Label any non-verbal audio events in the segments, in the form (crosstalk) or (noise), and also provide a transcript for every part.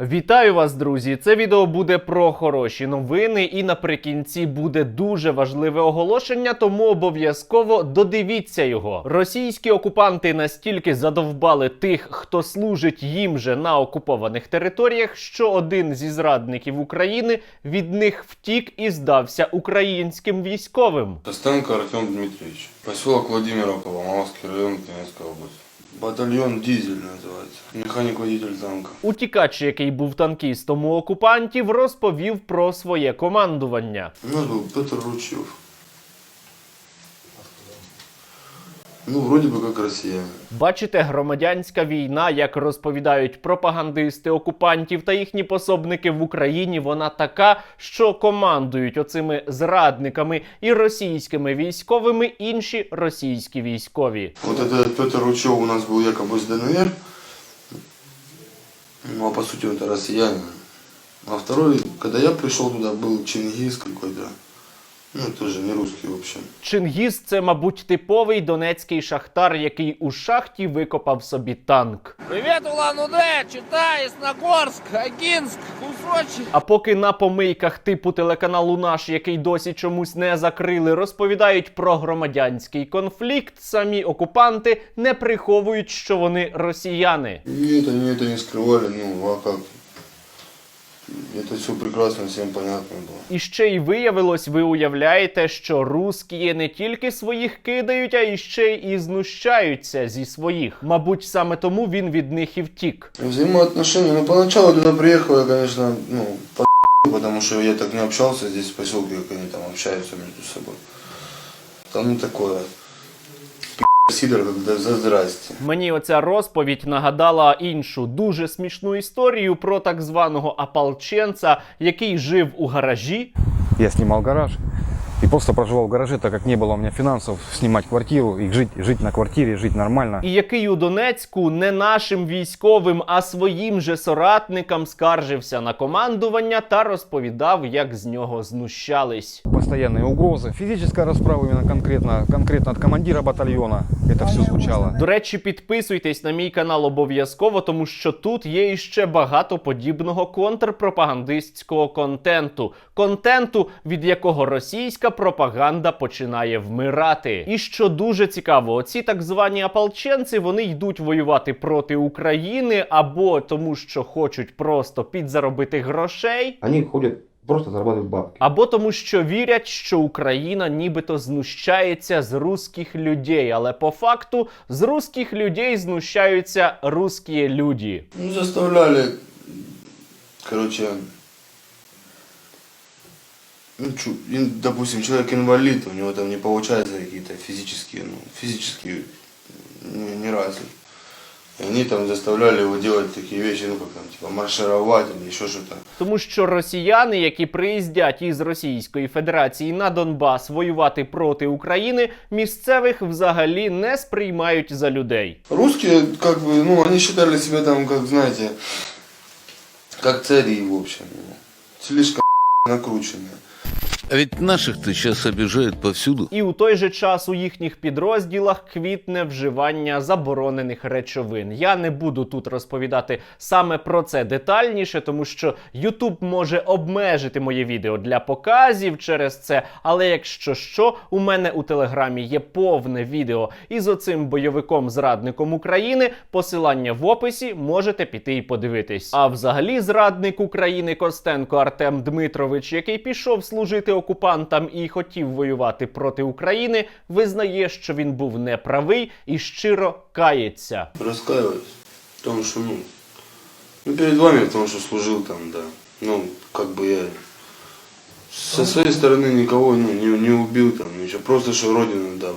Вітаю вас, друзі! Це відео буде про хороші новини, і наприкінці буде дуже важливе оголошення, тому обов'язково додивіться його. Російські окупанти настільки задовбали тих, хто служить їм же на окупованих територіях, що один зі зрадників України від них втік і здався українським військовим. Костенко Артем Дмитриевич. Поселок Владимировка, Мамовский район, Кемецкая область. Батальон Дізель називається. Механік водитель танка. Утікач, який був танкістом у окупантів, розповів про своє командування. У нас был Петр Ручев. Ну, вроде бы как россияне. Бачите, громадянська війна, як розповідають пропагандисти окупантів та їхні пособники в Україні, вона така, що командують оцими зрадниками і російськими військовими інші російські військові. Вот этот Петр Ручев у нас был якобы с ДНР. Ну, а по сути он это россиянин. А второй, когда я пришел туда, был Чингис какой-то. Ну, тоже не русский, в общем. Чингіз це, мабуть, типовий донецький шахтар, який у шахті викопав собі танк. Привет, Улан-Удэ, Чита, Ясногорск, Агинск, кусочек. А поки на помийках типу телеканалу наш, який досі чомусь не закрили, розповідають про громадянський конфлікт, самі окупанти не приховують, що вони росіяни. Нет, они это не скрывали, ну, а как? Это все прекрасно, всем понятно было. І ще й виявилось, ви уявляєте, що русські не тільки своїх кидають, а і ще й і знущаються зі своїх. Мабуть, саме тому він від них і втік. Взаимоотношения, ну, поначалу туда приехал я, конечно, ну, по потому что я так не общался здесь в поселке, как они там общаются между собой. Там ну такое, за здрасте. Мені оця розповідь нагадала іншу дуже смішну історію про так званого ополченця, який жив у гаражі, Я знімав гараж и просто проживал в гараже, так как не было у меня финансов снимать квартиру и жить, жить на квартире, жить нормально. і який у Донецьку не нашим військовим, а своїм же соратникам скаржився на командування та розповідав, як з нього знущались. Постоянные угрозы. Физическая расправа именно конкретно, конкретно от командира батальона. Это все звучало. До речі, підписуйтесь на мій канал обов'язково, тому що тут є іще багато подібного контрпропагандистського контенту. Контенту, від якого російська пропаганда починає вмирати. І що дуже цікаво, оці так звані ополченці вони йдуть воювати проти України або тому, що хочуть просто підзаробити грошей. Они ходят просто зарабатывают бабки. Або тому, що вірять, що Україна нібито знущається з русських людей, але по факту з русських людей знущаються русські люди. Ну, заставляли, короче, ну, допустим, человек инвалид, у него там не получается какие-то физические, ну, физически ну, не развит. И они там заставляли его делать такие вещи, ну, как там, типа, маршировать или еще что-то. Тому що росіяни, які приїздять із Російської Федерації на Донбас воювати проти України, місцевих взагалі не сприймають за людей. Русские, как бы, ну, они считали себя там, как, знаете, как цари, в общем. Слишком (laughs) накрученные. А ведь наших-то сейчас обижают повсюду. І у той же час у їхніх підрозділах квітне вживання заборонених речовин. Я не буду тут розповідати саме про це детальніше, тому що YouTube може обмежити моє відео для показів через це. Але якщо що, у мене у телеграмі є повне відео із оцим бойовиком зрадником України. Посилання в описі можете піти і подивитись. А взагалі, зрадник України Костенко Артем Дмитрович, який пішов служити окупантам і хотів воювати проти України, визнає, що він був неправий і щиро кається. Розкаюсь в що ну, ну, перед вами, тому що служив там, да. Ну, как бы я со своей стороны никого ну, не, не убил там, ничего. Просто, что Родину, да,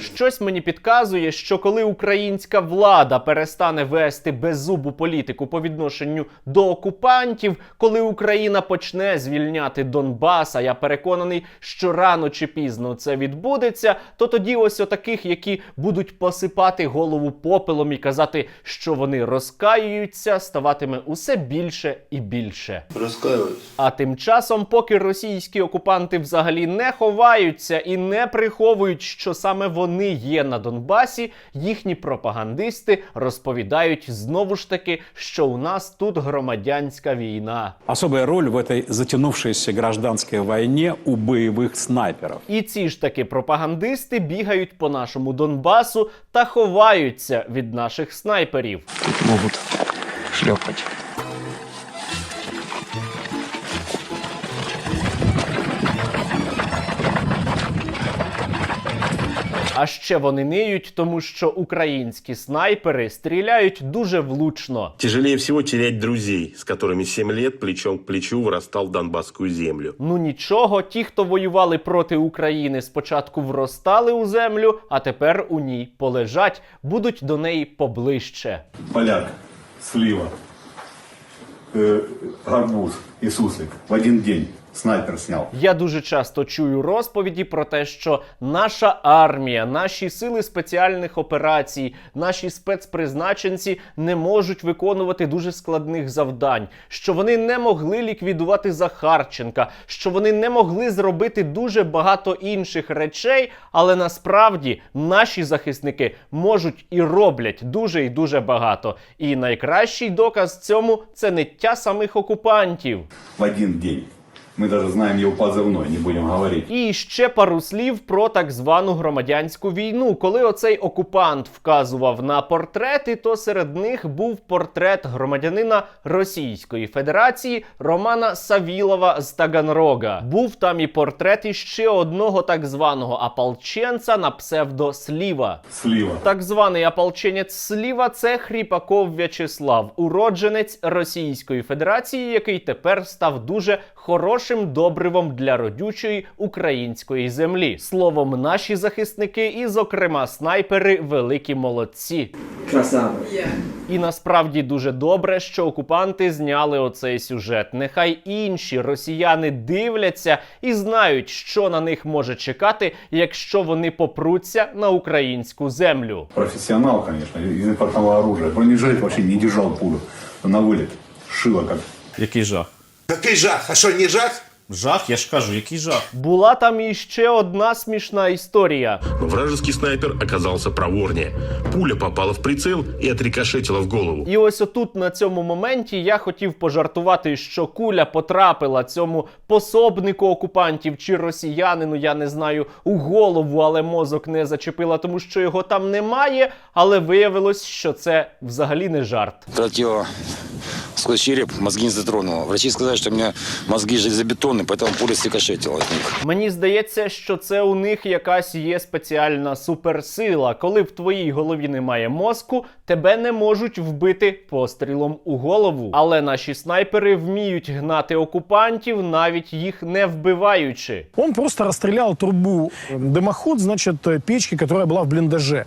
Щось мені підказує, що коли українська влада перестане вести беззубу політику по відношенню до окупантів, коли Україна почне звільняти Донбас, а я переконаний, що рано чи пізно це відбудеться, то тоді ось отаких, які будуть посипати голову попелом і казати, що вони розкаюються, ставатиме усе більше і більше. Раскаиваюсь. А тим часом, поки російські окупанти взагалі не ховаються і не приховують думають, що саме вони є на Донбасі, їхні пропагандисти розповідають знову ж таки, що у нас тут громадянська війна. Особая роль в этой затянувшейся гражданской войне у боевых снайперов. І ці ж таки пропагандисти бігають по нашому Донбасу та ховаються від наших снайперів. могут шлепать. А ще вони ниють, тому що українські снайпери стріляють дуже влучно. Тяжелее всего терять друзей, с которыми 7 лет плечом к плечу вырастал Донбасскую землю. Ну нічого, ті, хто воювали проти України, спочатку вростали у землю, а тепер у ній полежать, будуть до неї поближче. поляк, слива, э, гарбуз и суслик в один день снайпер снял. Я дуже часто чую розповіді про те, що наша армія, наші сили спеціальних операцій, наші спецпризначенці не можуть виконувати дуже складних завдань, що вони не могли ліквідувати Захарченка, що вони не могли зробити дуже багато інших речей, але насправді наші захисники можуть і роблять дуже і дуже багато. І найкращий доказ цьому це ниття самих окупантів. В один день. Мы даже знаем его позывной, не будем говорить. І ще пару слів про так звану громадянську війну. Коли оцей окупант вказував на портрети, то серед них був портрет громадянина Російської Федерації Романа Савілова з Таганрога. Був там і портрет іще одного так званого ополченця на псевдо Сліва. Слива. Так званий ополченець Сліва це Хріпаков В'ячеслав, уродженець Російської Федерації, який тепер став дуже хорошим добривом для родючої української землі. Словом, наші захисники і, зокрема, снайпери великі молодці. І насправді дуже добре, що окупанти зняли оцей сюжет. Нехай інші росіяни дивляться і знають, що на них може чекати, якщо вони попруться на українську землю. Профессионал, конечно, из импортного оружия. Бронежилет вообще не держал пулю. На вылет. Шило как. Який жах? Какой жах? А что, не жах? Жах, я ж кажу, який жах. Була там іще одна смішна історія. Вражеский снайпер оказался проворнее. Пуля попала в прицел и отрикошетила в голову. І ось отут на цьому моменті я хотів пожартувати, що куля потрапила цьому пособнику окупантів чи росіянину, я не знаю, у голову, але мозок не зачепила, тому що його там немає. Але виявилось, що це взагалі не жарт. Пролетело сквозь череп, мозги не затронуло. Врачи сказали, что у меня мозги железобетонные, поэтому пуля срикошетила от них. Мені здається, що це у них якась є спеціальна суперсила. Коли в твоїй голові немає мозку, тебе не можуть вбити пострілом у голову. Але наші снайпери вміють гнати окупантів, навіть їх не вбиваючи. Он просто расстрелял трубу, дымоход, значит, печки, которая была в блиндаже.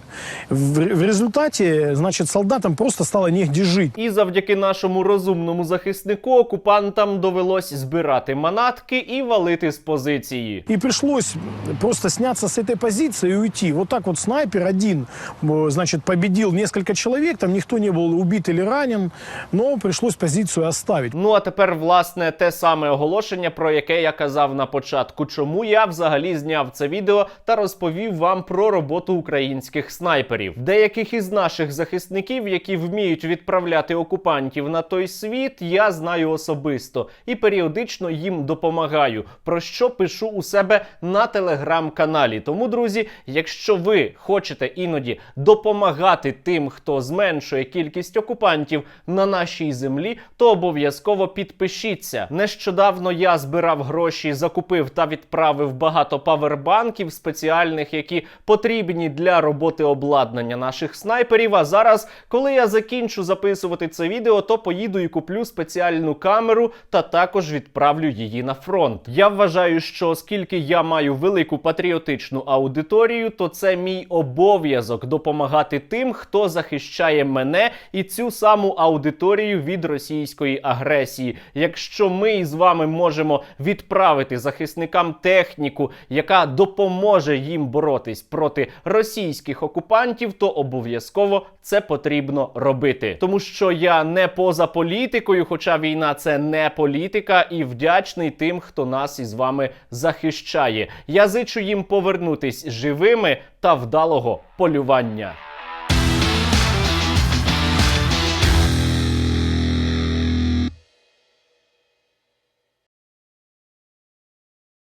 В, в результате, значит, солдатам просто стало негде жить. І завдяки нашому розумному захиснику окупантам довелось збирати манатки і валити з позиції. И пришлось просто сняться с этой позиции и уйти. Вот так вот снайпер один, э, значит, победил несколько человек, там никто не был убит или ранен, но пришлось позицию оставить. Ну а тепер, власне, те саме оголошення, про яке я казав на початку. Чому я взагалі зняв це відео та розповів вам про роботу українських снайперів. Деяких із наших захисників, які вміють відправляти окупантів на той світ, я знаю особисто і періодично їм допомагаю. Про що пишу у себе на телеграм-каналі. Тому, друзі, якщо ви хочете іноді допомагати тим, хто зменшує кількість окупантів на нашій землі, то обов'язково підпишіться. Нещодавно я збирав гроші, закупив та відправив багато павербанків спеціальних, які потрібні для роботи обладнання наших снайперів. А зараз, коли я закінчу записувати це відео, то поїду і куплю спеціальну камеру та також відправлю її на фронт. Я вважаю, що оскільки я маю велику патріотичну аудиторію, то це мій обов'язок допомагати тим, хто захищає мене і цю саму аудиторію від російської агресії. Якщо ми із вами можемо відправити захисникам техніку, яка допоможе їм боротись проти російських окупантів, то обов'язково це потрібно робити, тому що я не поза політикою політикою, хоча війна це не політика, і вдячний тим, хто нас із вами захищає. Я зичу їм повернутись живими та вдалого полювання.